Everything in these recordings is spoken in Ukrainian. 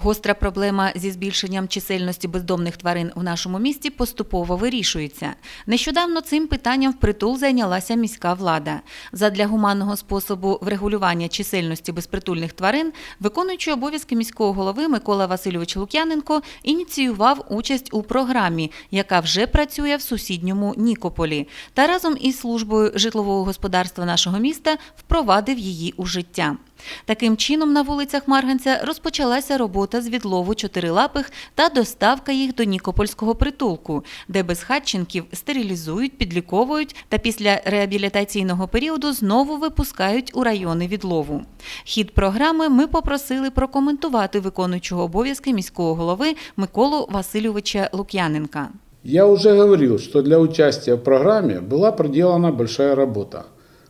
Гостра проблема зі збільшенням чисельності бездомних тварин в нашому місті поступово вирішується. Нещодавно цим питанням впритул зайнялася міська влада. Задля гуманного способу врегулювання чисельності безпритульних тварин, виконуючий обов'язки міського голови Микола Васильович Лук'яненко ініціював участь у програмі, яка вже працює в сусідньому Нікополі, та разом із службою житлового господарства нашого міста впровадив її у життя. Таким чином, на вулицях Марганця розпочалася робота з відлову чотирилапих та доставка їх до Нікопольського притулку, де безхатченків стерилізують, підліковують та після реабілітаційного періоду знову випускають у райони відлову. Хід програми ми попросили прокоментувати виконуючого обов'язки міського голови Миколу Васильовича Лук'яненка. Я уже говорил, что для участия в программе была проделана большая работа.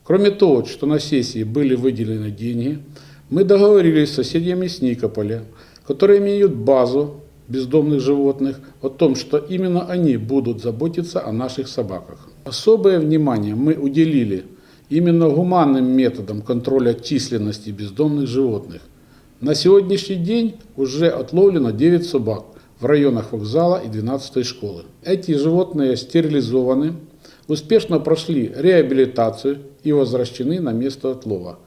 Кроме того, что на сессии были выделены деньги, мы договорились с соседями с Никополя, которые имеют базу бездомных животных, о том, что именно они будут заботиться о наших собаках. Особое внимание мы уделили именно гуманным методам контроля численности бездомных животных. На сегодняшний день уже отловлено 9 собак в районах вокзала и 12 школы. Эти животные стерилизованы, успешно прошли реабилитацию и возвращены на место отлова.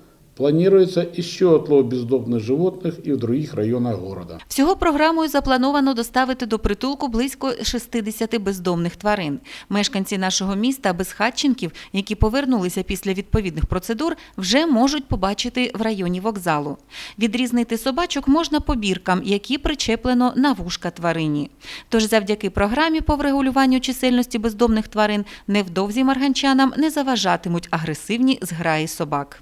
Планируется еще отлов бездомных животных и в других районах города. Всього програмою заплановано доставити до притулку близько 60 бездомних тварин. Мешканці нашого міста безхатченків, які повернулися після відповідних процедур, вже можуть побачити в районі вокзалу. Відрізнити собачок можна по біркам, які причеплено на вушка тварині. Тож завдяки програмі по врегулюванню чисельності бездомних тварин невдовзі марганчанам не заважатимуть агресивні зграї собак.